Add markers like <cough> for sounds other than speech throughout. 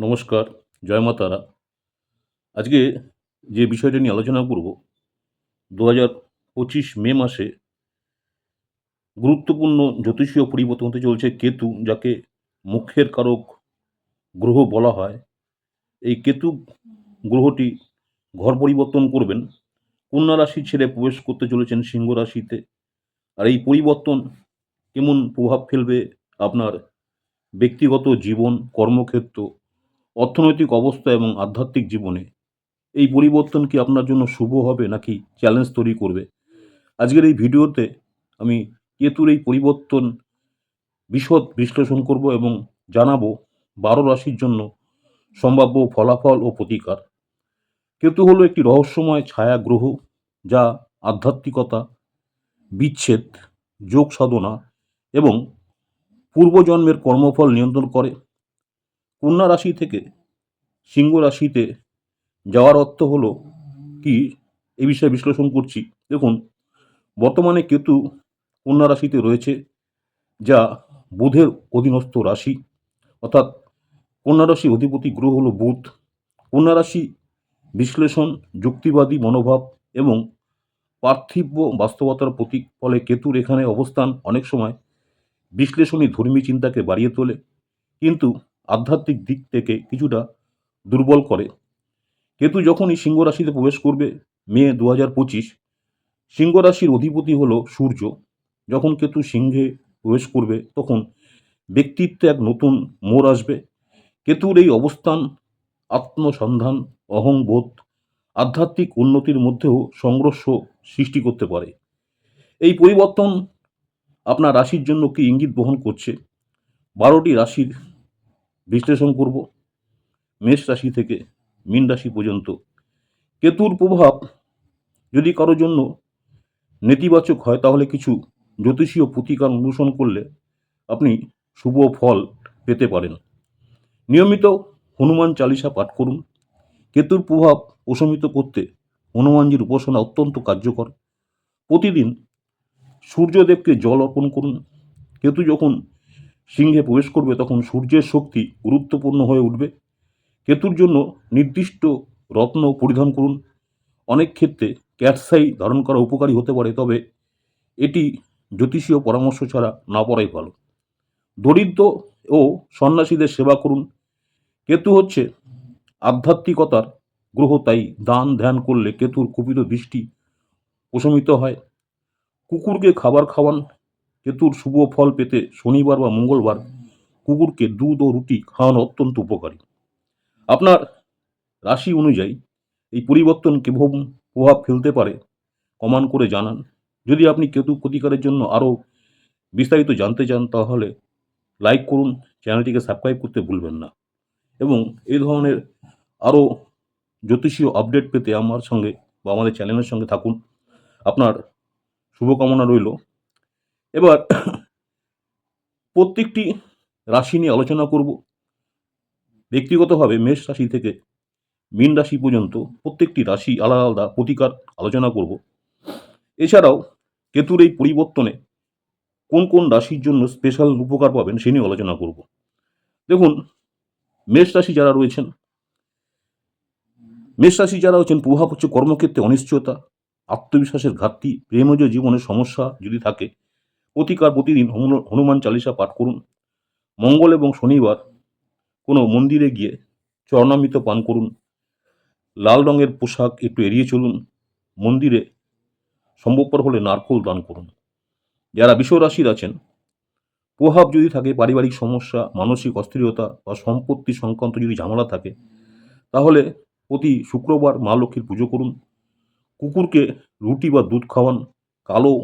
নমস্কার, জয় মাতারা আজকে যে বিষয়টা নিয়ে আলোচনা করব, দু হাজার পঁচিশ মে মাসে গুরুত্বপূর্ণ জ্যোতিষীয় পরিবর্তন হতে চলছে কেতু, যাকে মুখ্যের কারক গ্রহ বলা হয়। এই কেতু গ্রহটি ঘর পরিবর্তন করবেন। কন্যা রাশি ছেড়ে প্রবেশ করতে চলেছেন সিংহ রাশিতে। আর এই পরিবর্তন কেমন প্রভাব ফেলবে আপনার ব্যক্তিগত জীবন, কর্মক্ষেত্র অর্থনৈতিক অবস্থা এবং আধ্যাত্মিক জীবনে। এই পরিবর্তন কি আপনার জন্য শুভ হবে নাকি চ্যালেঞ্জ তৈরি করবে? আজকের এই ভিডিওতে আমি কেতুর এই পরিবর্তন বিশদ বিশ্লেষণ করব এবং জানাব বারো রাশির জন্য সম্ভাব্য ফলাফল ও প্রতিকার। কেতু হলো একটি রহস্যময় ছায়া গ্রহ যা আধ্যাত্মিকতা, বিচ্ছেদ, যোগ সাধনা এবং পূর্বজন্মের কর্মফল নিয়ন্ত্রণ করে। কন্যা রাশি থেকে সিংহ রাশিতে যাওয়ার অর্থ হলো কি? এ বিষয়ে বিশ্লেষণ করছি। দেখুন, বর্তমানে কেতু কন্যা রাশিতে রয়েছে, যা বুধের অধীনস্থ রাশি। অর্থাৎ কন্যা রাশি অধিপতি গ্রহ হলো বুধ। কন্যা রাশি বিশ্লেষণ, যুক্তিবাদী মনোভাব এবং পার্থিব বাস্তবতার প্রতীক। ফলে কেতুর এখানে অবস্থান অনেক সময় বিশ্লেষণী ধর্মী চিন্তাকে বাড়িয়ে তোলে। কিন্তু আধ্যাত্মিক দিক থেকে কিছুটা দুর্বল করে। কেতু যখনই সিংহ রাশিতে প্রবেশ করবে, মে দু হাজার পঁচিশ, সিংহ রাশির অধিপতি হলো সূর্য। যখন কেতু সিংহে প্রবেশ করবে, তখন ব্যক্তিত্বে এক নতুন মোড় আসবে। কেতুর এই অবস্থান আত্মসন্ধান, অহংবোধ, আধ্যাত্মিক উন্নতির মধ্যেও সংঘর্ষ সৃষ্টি করতে পারে। এই পরিবর্তন আপনার রাশির জন্য কি ইঙ্গিত বহন করছে? বারোটি রাশির বিশ্লেষণ করব। মেষ রাশি থেকে মীন রাশি পর্যন্ত। কেতুর প্রভাব যদি কারোর জন্য নেতিবাচক হয়, তাহলে কিছু জ্যোতিষীয় প্রতিকার অনুসরণ করলে আপনি শুভ ফল পেতে পারেন। নিয়মিত হনুমান চালিসা পাঠ করুন। কেতুর প্রভাব প্রশমিত করতে হনুমানজির উপাসনা অত্যন্ত কার্যকর। প্রতিদিন সূর্যদেবকে জল অর্পণ করুন। কেতু যখন সিংহে প্রবেশ করবে তখন সূর্যের শক্তি গুরুত্বপূর্ণ হয়ে উঠবে। কেতুর জন্য নির্দিষ্ট রত্ন পরিধান করুন। অনেক ক্ষেত্রে ক্যাটসাই ধারণ করা উপকারী হতে পারে, তবে এটি জ্যোতিষীয় পরামর্শ ছাড়া না পড়াই ভালো। দরিদ্র ও সন্ন্যাসীদের সেবা করুন। কেতু হচ্ছে আধ্যাত্মিকতার গ্রহ, তাই দান ধ্যান করলে কেতুর কুপিত দৃষ্টি প্রশমিত হয়। কুকুরকে খাবার খাওয়ান কেতুর শুভ ফল পেতে শনিবার বা মঙ্গলবার কুকুরকে দুধ ও রুটি খাওয়ানো অত্যন্ত উপকারী। আপনার রাশি অনুযায়ী এই পরিবর্তন কেমন প্রভাব ফেলতে পারে কমান করে জানান। যদি আপনি কেতু প্রতিকারের জন্য আরও বিস্তারিত জানতে চান, তাহলে লাইক করুন, চ্যানেলটিকে সাবস্ক্রাইব করতে ভুলবেন না। এবং এই ধরনের আরও জ্যোতিষীয় আপডেট পেতে আমার সঙ্গে বা আমাদের চ্যানেলের সঙ্গে থাকুন। আপনার শুভকামনা রইল। এবার <coughs> প্রত্যেকটি রাশি নিয়ে আলোচনা করব। ব্যক্তিগতভাবে মেষ রাশি থেকে মীন রাশি পর্যন্ত প্রত্যেকটি রাশি আলাদা আলাদা প্রতিকার আলোচনা করব। এছাড়াও কেতুর এই পরিবর্তনে কোন কোন রাশির জন্য স্পেশাল উপকার পাবেন সে নিয়ে আলোচনা করব। দেখুন, মেষ রাশি যারা রয়েছেন, মেষ রাশি যারা হচ্ছেন, প্রভাব হচ্ছে কর্মক্ষেত্রে অনিশ্চয়তা, আত্মবিশ্বাসের ঘাটতি, প্রেমজ জীবনের সমস্যা যদি থাকে প্রতিকার প্রতিদিন হনু- হনুমান চালিসা পাঠ করুন। মঙ্গল এবং শনিবার কোনো মন্দিরে গিয়ে চরণামৃত পান করুন। লাল রঙের পোশাক একটু এড়িয়ে চলুন। মন্দিরে সম্ভবপর হলে নারকোল দান করুন। যারা বিশ্বরাশির আছেন, প্রভাব যদি থাকে, পারিবারিক সমস্যা, মানসিক অস্থিরতা বা সম্পত্তি সংক্রান্ত যদি ঝামেলা থাকে, তাহলে প্রতি শুক্রবার মা লক্ষ্মীর পুজো করুন। কুকুরকে রুটি বা দুধ খাওয়ান, কালো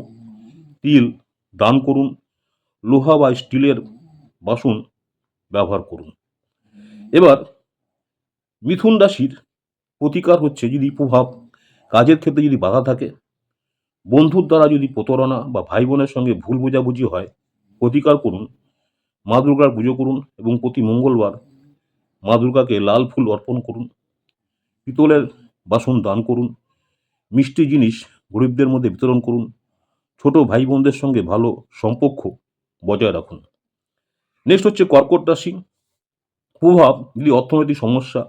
তিল দান করুন, লোহা বা স্টিলের বাসন ব্যবহার করুন। এবার মিথুন রাশির প্রতিকার হচ্ছে যদি প্রভাব কাজের ক্ষেত্রে যদি বাধা থাকে, বন্ধুর দ্বারা যদি প্রতারণা বা ভাই বোনের সঙ্গে ভুল বোঝাবুঝি হয়, প্রতিকার করুন। মা দুর্গার পুজো করুন এবং প্রতি মঙ্গলবার মা দুর্গাকে লাল ফুল অর্পণ করুন। পিতলের বাসন দান করুন। মিষ্টি জিনিস গরিবদের মধ্যে বিতরণ করুন। ছোট ভাই বোনদের সঙ্গে ভালো সম্পর্ক বজায় রাখুন। নেক্সট হচ্ছে কর্কট রাশি। প্রভাব যদি অর্থনৈতিক সমস্যা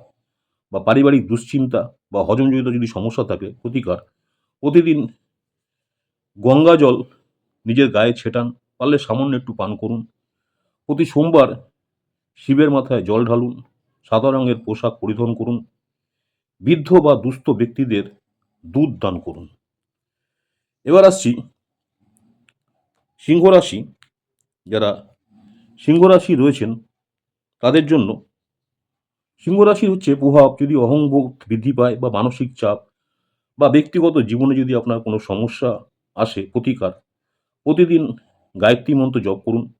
বা পারিবারিক দুশ্চিন্তা বা হজমজনিত যদি সমস্যা থাকে, প্রতিকার, প্রতিদিন গঙ্গা জল নিজের গায়ে ছেটান, পারলে সামান্য একটু পান করুন। প্রতি সোমবার শিবের মাথায় জল ঢালুন, সাদা রঙের পোশাক পরিধান করুন, বৃদ্ধ বা দুস্থ ব্যক্তিদের দুধ দান করুন। এবার আসছি সিংহ রাশি, যারা সিংহ রাশি রয়েছেন, তাদের জন্য সিংহ রাশি হচ্ছে প্রভাব। যদি অহংবোধ বৃদ্ধি পায় বা মানসিক চাপ বা ব্যক্তিগত জীবনে যদি আপনার কোনো সমস্যা আসে, প্রতিকার, প্রতিদিন গায়ত্রী মন্ত্র জপ করুন।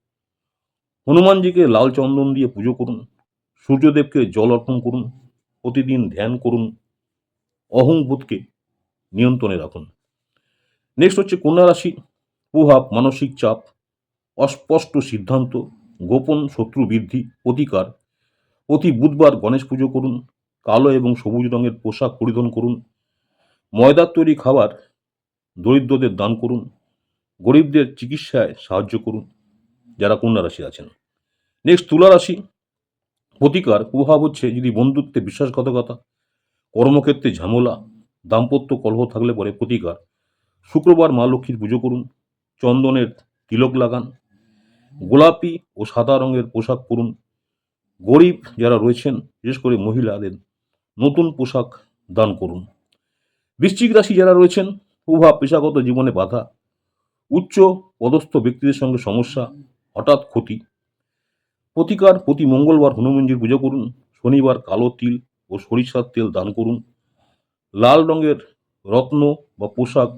হনুমানজিকে লাল চন্দন দিয়ে পুজো করুন। সূর্যদেবকে জল অর্পণ করুন। প্রতিদিন ধ্যান করুন। অহংবোধকে নিয়ন্ত্রণে রাখুন। নেক্সট হচ্ছে কন্যা রাশি। প্রভাব মানসিক চাপ, অস্পষ্ট সিদ্ধান্ত, গোপন শত্রু বৃদ্ধি প্রতিকার প্রতি বুধবার গণেশ পুজো করুন, কালো এবং সবুজ রঙের পোশাক পরিধান করুন, ময়দার তৈরি খাবার দরিদ্রদের দান করুন, গরিবদের চিকিৎসায় সাহায্য করুন, যারা কন্যা রাশি আছেন। নেক্সট তুলা রাশি, প্রতিকার প্রভাব হচ্ছে যদি বন্ধুত্বে বিশ্বাসঘাতকতা, কর্মক্ষেত্রে ঝামেলা, দাম্পত্য কলহ থাকলে পরে প্রতিকার। শুক্রবার মা লক্ষ্মীর পুজো করুন চন্দনের তিলক লাগান, গোলাপি ও সাদা রঙের পোশাক পরুন। গরিব যারা রয়েছেন, বিশেষ করে মহিলাদের, নতুন পোশাক দান করুন। বৃশ্চিক রাশি যারা রয়েছেন প্রভাব পেশাগত জীবনে বাধা। উচ্চ পদস্থ ব্যক্তিদের সঙ্গে সমস্যা, হঠাৎ ক্ষতি। প্রতিকার প্রতি মঙ্গলবার হনুমানজির পুজো করুন। শনিবার কালো তিল ও সরিষার তেল দান করুন। লাল রঙের রত্ন বা পোশাক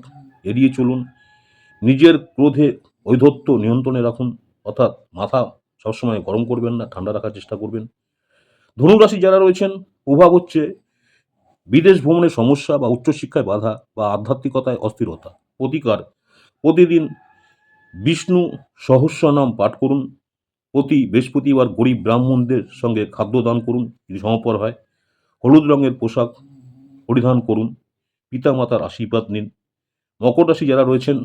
এড়িয়ে চলুন। নিজের ক্রোধে ঔদ্ধত্য নিয়ন্ত্রণে রাখুন, অর্থাৎ মাথা সবসময় গরম করবেন না, ঠান্ডা রাখার চেষ্টা করবেন। ধনুরাশি যারা রয়েছেন, প্রভাব হচ্ছে বিদেশ ভ্রমণের সমস্যা বা উচ্চশিক্ষায় বাধা বা আধ্যাত্মিকতায় অস্থিরতা। প্রতিকার, প্রতিদিন বিষ্ণু সহস্র নাম পাঠ করুন। প্রতি বৃহস্পতিবার গরিব ব্রাহ্মণদের সঙ্গে খাদ্য দান করুন, যদি সমপর হয়। হলুদ রঙের পোশাক পরিধান করুন। পিতামাতার আশীর্বাদ নিন। মকর রাশি যারা রয়েছেন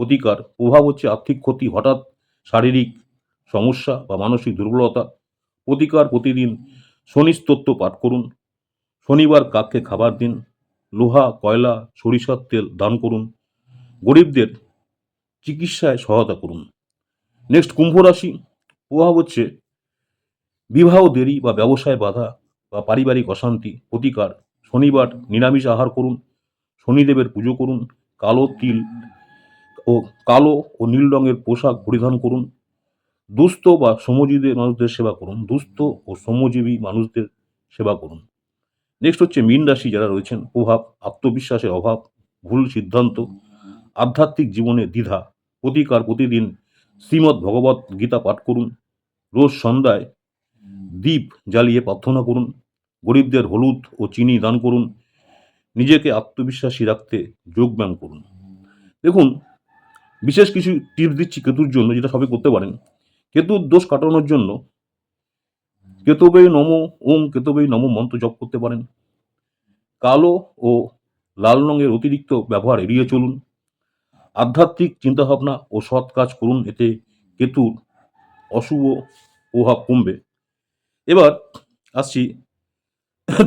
প্রতিকার প্রভাব হচ্ছে আর্থিক ক্ষতি হঠাৎ, শারীরিক সমস্যা বা মানসিক দুর্বলতা। প্রতিকার প্রতিদিন শনি স্তোত্র পাঠ করুন। শনিবার কাককে খাবার দিন। লোহা, কয়লা, সরিষার তেল দান করুন। গরিবদের চিকিৎসায় সহায়তা করুন। নেক্সট কুম্ভ রাশি। প্রভাব হচ্ছে বিবাহ দেরি বা ব্যবসায় বাধা বা পারিবারিক অশান্তি প্রতিকার শনিবার নিরামিষ আহার করুন। শনিদেবের পুজো করুন। কালো তিল ও কালো ও নীল রঙের পোশাক পরিধান করুন। দুস্থ বা শ্রমজীবী মানুষদের সেবা করুন। দুস্থ ও শ্রমজীবী মানুষদের সেবা করুন। নেক্সট হচ্ছে মীন রাশি যারা রয়েছেন, প্রভাব, আত্মবিশ্বাসের অভাব, ভুল সিদ্ধান্ত, আধ্যাত্মিক জীবনে দ্বিধা, প্রতিকার প্রতিদিন, শ্রীমদ্ ভগবত গীতা পাঠ করুন। রোজ সন্ধ্যায় দ্বীপ জ্বালিয়ে প্রার্থনা করুন। গরিবদের হলুদ ও চিনি দান করুন। নিজেকে আত্মবিশ্বাসী রাখতে যোগব্যায়াম করুন। দেখুন বিশেষ কিছু টিপস দিচ্ছি কেতুর জন্য, যেটা সবাই করতে পারেন। কেতুর দোষ কাটানোর জন্য কেতবে নম ওম কেতবে নম মন্ত্র জপ করতে পারেন। কালো ও লাল রঙের অতিরিক্ত ব্যবহার এড়িয়ে চলুন। আধ্যাত্মিক চিন্তাভাবনা ও সৎ কাজ করুন, এতে কেতুর অশুভ প্রভাব কমবে। এবার আসছি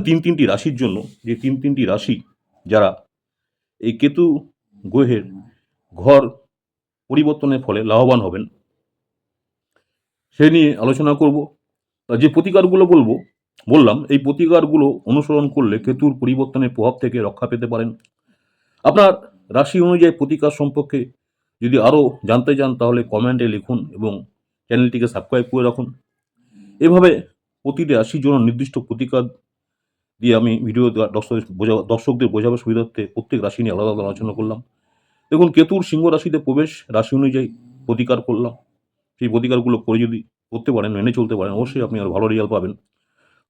তিন তিনটি রাশির জন্য। যে তিন তিনটি রাশি যারা এই কেতু গ্রহের ঘর পরিবর্তনের ফলে লাভবান হবেন। সে নিয়ে আলোচনা করব। যে প্রতিকারগুলো বলব, বললাম, এই প্রতিকারগুলো অনুসরণ করলে কেতুর পরিবর্তনের প্রভাব থেকে রক্ষা পেতে পারেন। আপনার রাশি অনুযায়ী প্রতিকার সম্পর্কে যদি আরও জানতে চান, তাহলে কমেন্টে লিখুন এবং চ্যানেলটিকে সাবস্ক্রাইব করে রাখুন। এভাবে প্রতিটি রাশির জন্য নির্দিষ্ট প্রতিকার দিয়ে আমি ভিডিও দর্শক দর্শকদের বোঝাবার সুবিধার্থে প্রত্যেক রাশি নিয়ে আলাদা আলাদা আলোচনা করলাম। দেখুন, কেতুর সিংহ রাশিতে প্রবেশ রাশি অনুযায়ী প্রতিকার করলাম। সেই প্রতিকারগুলো করে যদি করতে পারেন, মেনে চলতে পারেন, অবশ্যই আপনি আর ভালো রেজাল্ট পাবেন।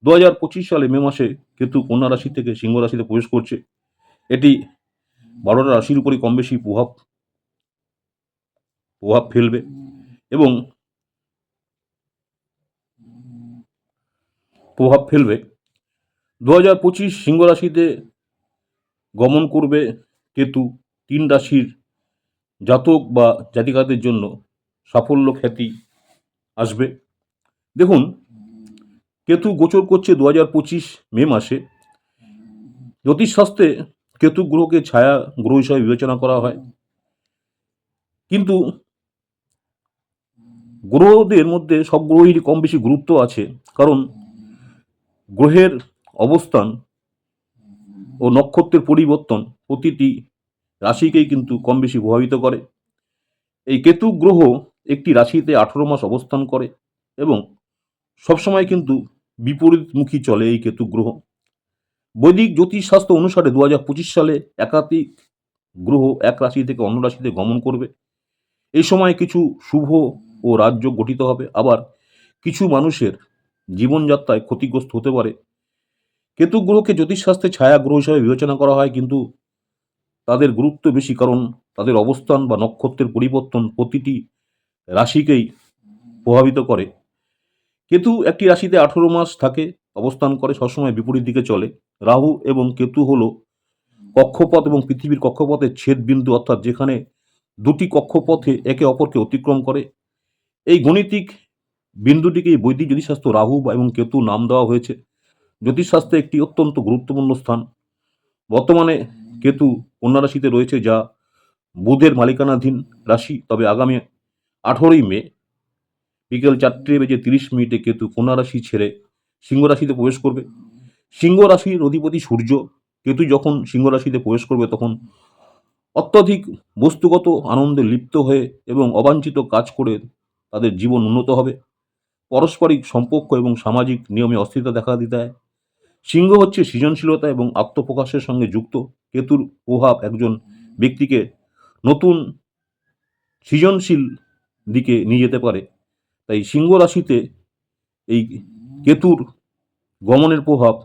দু হাজার পঁচিশ সালে মে মাসে কেতু কন্যা রাশি থেকে সিংহ রাশিতে প্রবেশ করছে। এটি বারোটা রাশির উপরই কম বেশি প্রভাব প্রভাব ফেলবে এবং প্রভাব ফেলবে। দু হাজার পঁচিশ সিংহ রাশিতে গমন করবে কেতু। তিন রাশির জাতক বা জাতিকাদের জন্য সাফল্য খ্যাতি আসবে। দেখুন, কেতু গোচর করছে দু হাজার পঁচিশ মে মাসে। জ্যোতিষশাস্ত্রে কেতু গ্রহকে ছায়া গ্রহ হিসাবে বিবেচনা করা হয়। কিন্তু গ্রহদের মধ্যে সব গ্রহেরই কম বেশি গুরুত্ব আছে, কারণ গ্রহের অবস্থান ও নক্ষত্রের পরিবর্তন প্রতিটি রাশিকেই কিন্তু কম বেশি প্রভাবিত করে। এই কেতু গ্রহ একটি রাশিতে আঠেরো মাস অবস্থান করে এবং সবসময় কিন্তু বিপরীতমুখী চলে এই কেতু গ্রহ। বৈদিক জ্যোতিষশাস্ত্র অনুসারে দু হাজার পঁচিশ সালে একাধিক গ্রহ এক রাশি থেকে অন্য রাশিতে গমন করবে। এই সময় কিছু শুভ ও রাজ্য গঠিত হবে। আবার কিছু মানুষের জীবনযাত্রায় ক্ষতিগ্রস্ত হতে পারে। কেতু গ্রহকে জ্যোতিষশাস্ত্রে ছায়া গ্রহ হিসাবে বিবেচনা করা হয়, কিন্তু তাদের গুরুত্ব বেশি, কারণ তাদের অবস্থান বা নক্ষত্রের পরিবর্তন প্রতিটি রাশিকেই প্রভাবিত করে। কেতু একটি রাশিতে আঠেরো মাস থাকে, অবস্থান করে সবসময় বিপরীত দিকে চলে। রাহু এবং কেতু হল কক্ষপথ এবং পৃথিবীর কক্ষপথের ছেদ বিন্দু অর্থাৎ যেখানে দুটি কক্ষপথে একে অপরকে অতিক্রম করে। এই গণিতিক বিন্দুটিকে বৈদিক জ্যোতিষশাস্ত্র রাহু এবং কেতু নাম দেওয়া হয়েছে। জ্যোতিষশাস্ত্রে একটি অত্যন্ত গুরুত্বপূর্ণ স্থান। বর্তমানে কেতু কন্যা রাশিতে রয়েছে যা বুধের মালিকানাধীন রাশি। তবে আগামী আঠেরোই মে বিকেল চারটে বেজে তিরিশ মিনিটে কেতু কন্যা রাশি ছেড়ে সিংহ রাশিতে প্রবেশ করবে। সিংহ রাশির অধিপতি সূর্য কেতু যখন সিংহ রাশিতে প্রবেশ করবে তখন অত্যধিক বস্তুগত আনন্দে লিপ্ত হয়ে এবং অবাঞ্ছিত কাজ করে তাদের জীবন উন্নত হবে। পারস্পরিক সম্পর্ক এবং সামাজিক নিয়মে অস্থিরতা দেখা দিতে হয় সিংহ হচ্ছে সৃজনশীলতা এবং আত্মপ্রকাশের সঙ্গে যুক্ত। কেতুর প্রভাব একজন ব্যক্তিকে নতুন সৃজনশীল দিকে নিয়ে যেতে পারে। তাই সিংহ রাশিতে এই কেতুর গমনের প্রভাব,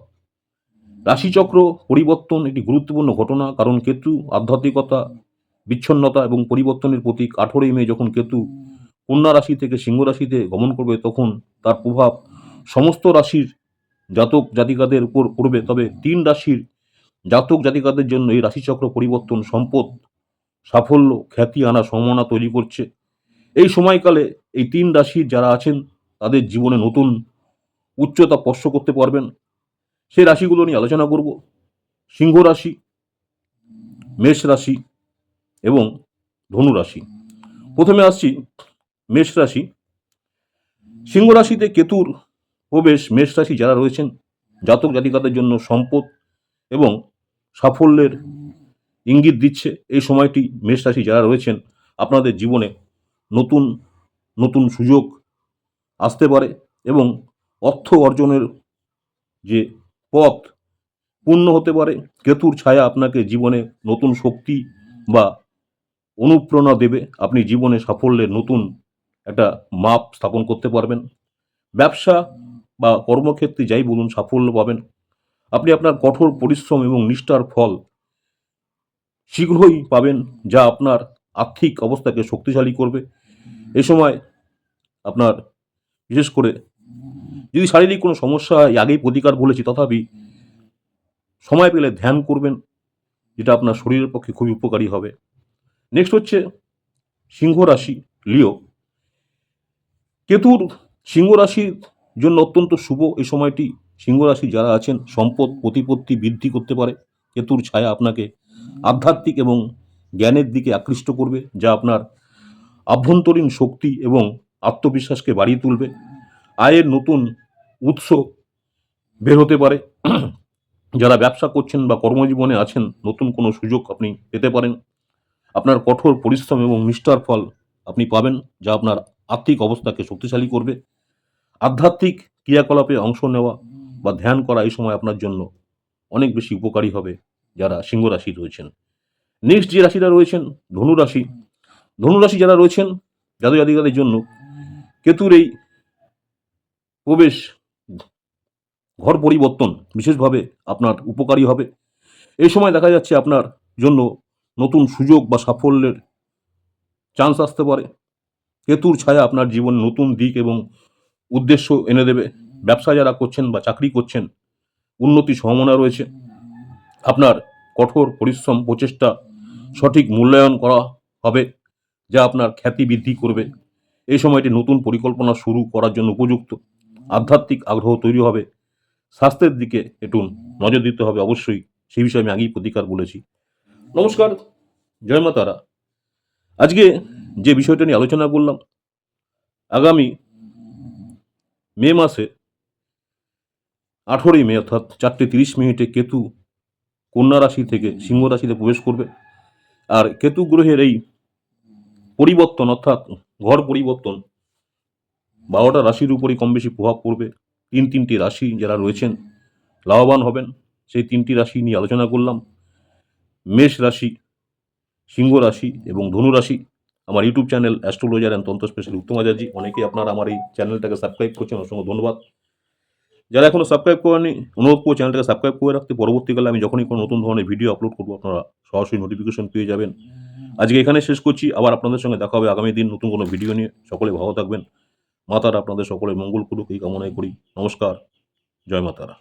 রাশিচক্র পরিবর্তন একটি গুরুত্বপূর্ণ ঘটনা। কারণ কেতু আধ্যাত্মিকতা, বিচ্ছন্নতা এবং পরিবর্তনের প্রতীক। আঠেরোই মে যখন কেতু কন্যা রাশি থেকে সিংহ রাশিতে গমন করবে, তখন তার প্রভাব সমস্ত রাশির জাতক জাতিকাদের উপর পড়বে, তবে তিন রাশির জাতক জাতিকাদের জন্য এই রাশিচক্র পরিবর্তন, সম্পদ, সাফল্য, খ্যাতি আনা সম্ভাবনা তৈরি করছে। এই সময়কালে এই তিন রাশির যারা আছেন, তাদের জীবনে নতুন উচ্চতা স্পর্শ করতে পারবেন। সেই রাশিগুলো নিয়ে আলোচনা করব। সিংহ রাশি, মেষ রাশি এবং ধনু রাশি। প্রথমে আসছি মেষ রাশি। সিংহ রাশিতে কেতুর প্রবেশ মেষ রাশি যারা রয়েছেন, জাতক জাতিকাদের জন্য সম্পদ এবং সাফল্যের ইঙ্গিত দিচ্ছে এই সময়টি মেষ রাশি যারা রয়েছেন, আপনাদের জীবনে নতুন নতুন সুযোগ আসতে পারে এবং অর্থ অর্জনের যে পথ পূর্ণ হতে পারে, কেতুর ছায়া আপনাকে জীবনে নতুন শক্তি বা অনুপ্রেরণা দেবে। আপনি জীবনে সাফল্যের নতুন একটা মাপ স্থাপন করতে পারবেন। ব্যবসা বা কর্মক্ষেত্রে যাই বলুন, সাফল্য পাবেন। আপনি আপনার কঠোর পরিশ্রম এবং নিষ্ঠার ফল শীঘ্রই পাবেন, যা আপনার আর্থিক অবস্থাকে শক্তিশালী করবে। এ সময় আপনার, বিশেষ করে যদি শারীরিক কোনো সমস্যা হয় আগেই প্রতিকার বলেছি, তথাপি সময় পেলে ধ্যান করবেন, যেটা আপনার শরীরের পক্ষে খুবই উপকারী হবে। নেক্সট হচ্ছে সিংহ রাশি লিও। কেতুর সিংহ রাশির জন্য অত্যন্ত শুভ এই সময়টি সিংহ রাশি যারা আছেন, সম্পদ, প্রতিপত্তি বৃদ্ধি করতে পারে। কেতুর ছায়া আপনাকে আধ্যাত্মিক এবং জ্ঞানের দিকে আকৃষ্ট করবে, যা আপনার আভ্যন্তরীণ শক্তি এবং আত্মবিশ্বাসকে বাড়িয়ে তুলবে। আয়ের নতুন উৎস বের হতে পারে। যারা ব্যবসা করছেন বা কর্মজীবনে আছেন, নতুন কোনো সুযোগ আপনি পেতে পারেন। আপনার কঠোর পরিশ্রম এবং নিষ্ঠার ফল আপনি পাবেন, যা আপনার আর্থিক অবস্থাকে শক্তিশালী করবে। আধ্যাত্মিক ক্রিয়াকলাপে অংশ নেওয়া বা ধ্যান করা এই সময় আপনার জন্য অনেক বেশি উপকারী হবে যারা সিংহ রাশি রয়েছেন। নেক্সট যে রাশিটা রয়েছেন ধনুরাশি ধনুরাশি যারা রয়েছেন জাতক জাতিকাদের জন্য কেতুর এই প্রবেশ ঘর পরিবর্তন বিশেষভাবে আপনার উপকারী হবে। এই সময় দেখা যাচ্ছে আপনার জন্য নতুন সুযোগ বা সাফল্যের চান্স আসতে পারে। কেতুর ছায়া আপনার জীবনে নতুন দিক এবং উদ্দেশ্য এনে দেবে। ব্যবসা যারা করছেন বা চাকরি করছেন, উন্নতি সম্ভাবনা রয়েছে। আপনার কঠোর পরিশ্রম, প্রচেষ্টা, সঠিক মূল্যায়ন করা হবে, যা আপনার খ্যাতি বৃদ্ধি করবে। এই সময়টি নতুন পরিকল্পনা শুরু করার জন্য উপযুক্ত। আধ্যাত্মিক আগ্রহ তৈরি হবে। স্বাস্থ্যের দিকে একটু নজর দিতে হবে অবশ্যই। সেই বিষয়ে আমি আগেই প্রতিকার বলেছি। নমস্কার, জয় মা তারা আজকে যে বিষয়টা নিয়ে আলোচনা করলাম, আগামী মে মাসে আঠেরোই মে, অর্থাৎ চারটে তিরিশ মিনিটে কেতু কন্যা রাশি থেকে সিংহ রাশিতে প্রবেশ করবে। আর কেতু গ্রহের এই পরিবর্তন, অর্থাৎ ঘর পরিবর্তন, বারোটা রাশির উপরই কম বেশি প্রভাব পড়বে। তিন তিনটি রাশি যারা রয়েছেন, লাভবান হবেন। সেই তিনটি রাশি নিয়ে আলোচনা করলাম। মেষ রাশি, সিংহ রাশি এবং ধনু রাশি। আমার ইউটিউব চ্যানেল অ্যাস্ট্রোলজার অ্যান্ড তন্ত্র স্পেশাল উত্তম আচার্যি অনেকেই আপনারা আমার এই চ্যানেলটাকে সাবস্ক্রাইব করছেন, অসংখ্য ধন্যবাদ। যারা এখনও সাবস্ক্রাইব করেনি অনুরোধ করে চ্যানেলটাকে সাবস্ক্রাইব করে রাখতে। পরবর্তীকালে আমি যখনই কোনো নতুন ধরনের ভিডিও আপলোড করব, আপনারা সরাসরি নোটিফিকেশন পেয়ে যাবেন। আজকে এখানে শেষ করছি। আবার আপনাদের সঙ্গে দেখা হবে আগামী দিন নতুন কোনো ভিডিও নিয়ে। সকলে ভালো থাকবেন। মাতারা আপনাদের সকলে মঙ্গল করুক, এই কামনাই করি। নমস্কার। জয় মাতারা।